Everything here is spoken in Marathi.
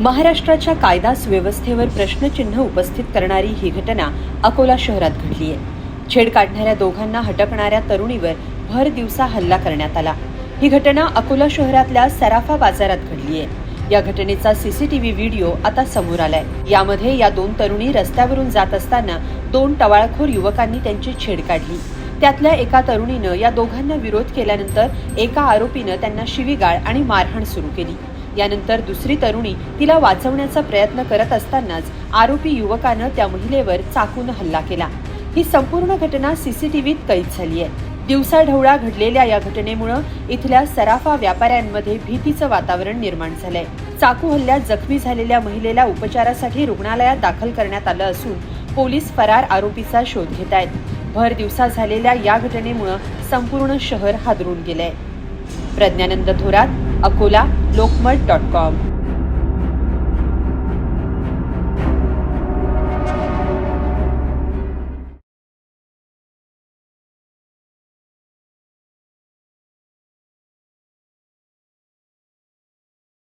महाराष्ट्राच्या कायदा सुव्यवस्थेवर प्रश्नचिन्ह उपस्थित करणारी ही घटना अकोला शहरात घडली आहे. छेड काढणाऱ्या दोघांना हटकणाऱ्या तरुणीवर भर दिवसा हल्ला करण्यात आला. ही घटना अकोला शहरातल्या सराफा बाजारात घडली आहे. या घटनेचा सीसीटीव्ही व्हिडिओ आता समोर आलाय. यामध्ये या दोन तरुणी रस्त्यावरून जात असताना दोन टवाळखोर युवकांनी त्यांची छेड काढली. त्यातल्या एका तरुणीनं या दोघांना विरोध केल्यानंतर एका आरोपीनं त्यांना शिवीगाळ आणि मारहाण सुरू केली. यानंतर दुसरी तरुणी तिला वाचवण्याचा प्रयत्न करत असतानाच आरोपी युवकानं त्या महिलेवर चाकून हल्ला केला. ही संपूर्ण घटना सीसीटीव्हीत कैद झाली आहे. दिवसाढवळा घडलेल्या या घटनेमुळं इथल्या सराफा व्यापाऱ्यांमध्ये भीतीचं वातावरण निर्माण झालंय. चाकू हल्ल्यात जखमी झालेल्या महिलेला उपचारासाठी रुग्णालयात दाखल करण्यात आलं असून पोलीस फरार आरोपीचा शोध घेत आहेत. भर दिवसा झालेल्या या घटनेमुळं संपूर्ण शहर हादरून गेलंय. Pragyanand Thorat Akola Lokmat dot com.